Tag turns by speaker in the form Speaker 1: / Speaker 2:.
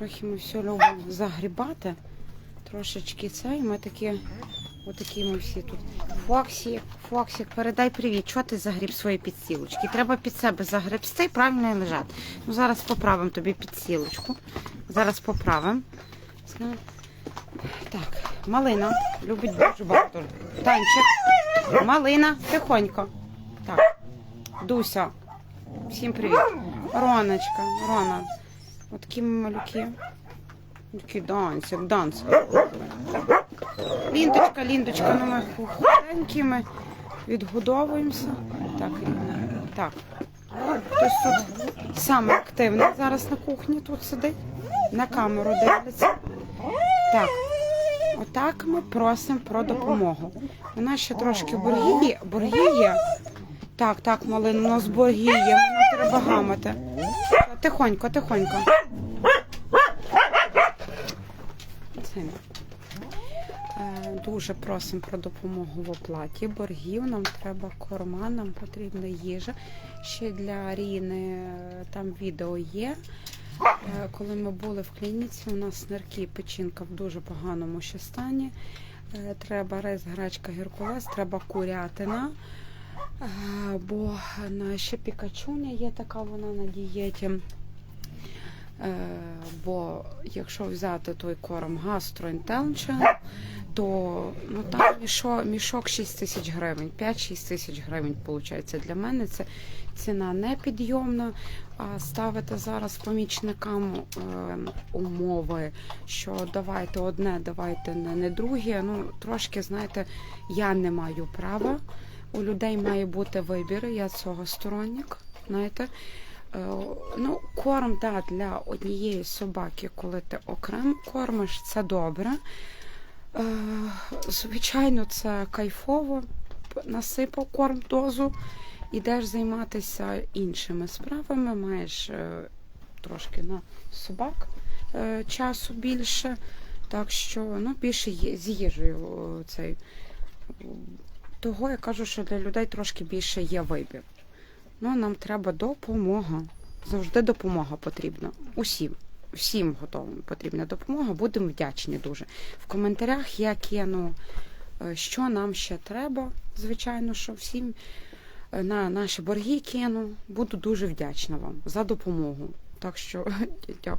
Speaker 1: Трохи ми все любимо загрібати. Трошечки це, і ми такі, отакі ми всі тут. Фоксік, Фоксік, передай привіт. Чого ти загріб свої підстілочки? Треба під себе загребсти і правильно і лежати. Ну, зараз поправимо тобі підстілочку. Зараз поправимо. Так, малина. Любить дуже багато. Танчик. Малина, тихонько. Так. Дуся. Всім привіт. Роночка, Рона. От такі ми малюки. Такий данцик, данцик. Ліндочка, ліндочка, ну ми худенькі, ми відгодовуємося. Так. Так. Хтось тут саме активний зараз на кухні тут сидить, на камеру дивиться. Так. Отак ми просимо про допомогу. У нас ще трошки борги є. Так, так, малин, у нас борги треба гамати. Тихонько, тихонько. Е, Дуже просимо про допомогу в оплаті боргів. Нам треба корма, нам потрібна їжа. Ще для Ріни е, там відео є. Е, Коли ми були в клініці, у нас нирки печінка в дуже поганому ще стані. Треба рис, гречка, геркулес, треба курятина. Бо ще пікачуня є така, вона на дієті. Е, Бо якщо взяти той корм гастроінтелчен, то ну, там мішок, мішок 6 тисяч гривень, 5-6 тисяч гривень виходить. Для мене це ціна непідйомна. А ставити зараз помічникам е, умови, що давайте одне, давайте не, не друге. Ну, трошки, знаєте, я не маю права. У людей має бути вибір, я цього сторонник, знаєте. Е, Ну, корм да, для однієї собаки, коли ти окремо кормиш, це добре. Е, Звичайно, це кайфово. Насипав корм дозу, ідеш займатися іншими справами, маєш е, трошки на собак часу більше. Так що ну, більше з їжею цей. Того я кажу, що для людей трошки більше є вибір. Ну, нам треба допомога. Завжди допомога потрібна. Усім. Всім готовим потрібна допомога. Будемо вдячні дуже. В коментарях я кину, е, що нам ще треба. Звичайно, що всім е, на наші борги кину. Буду дуже вдячна вам за допомогу. Так що дякую.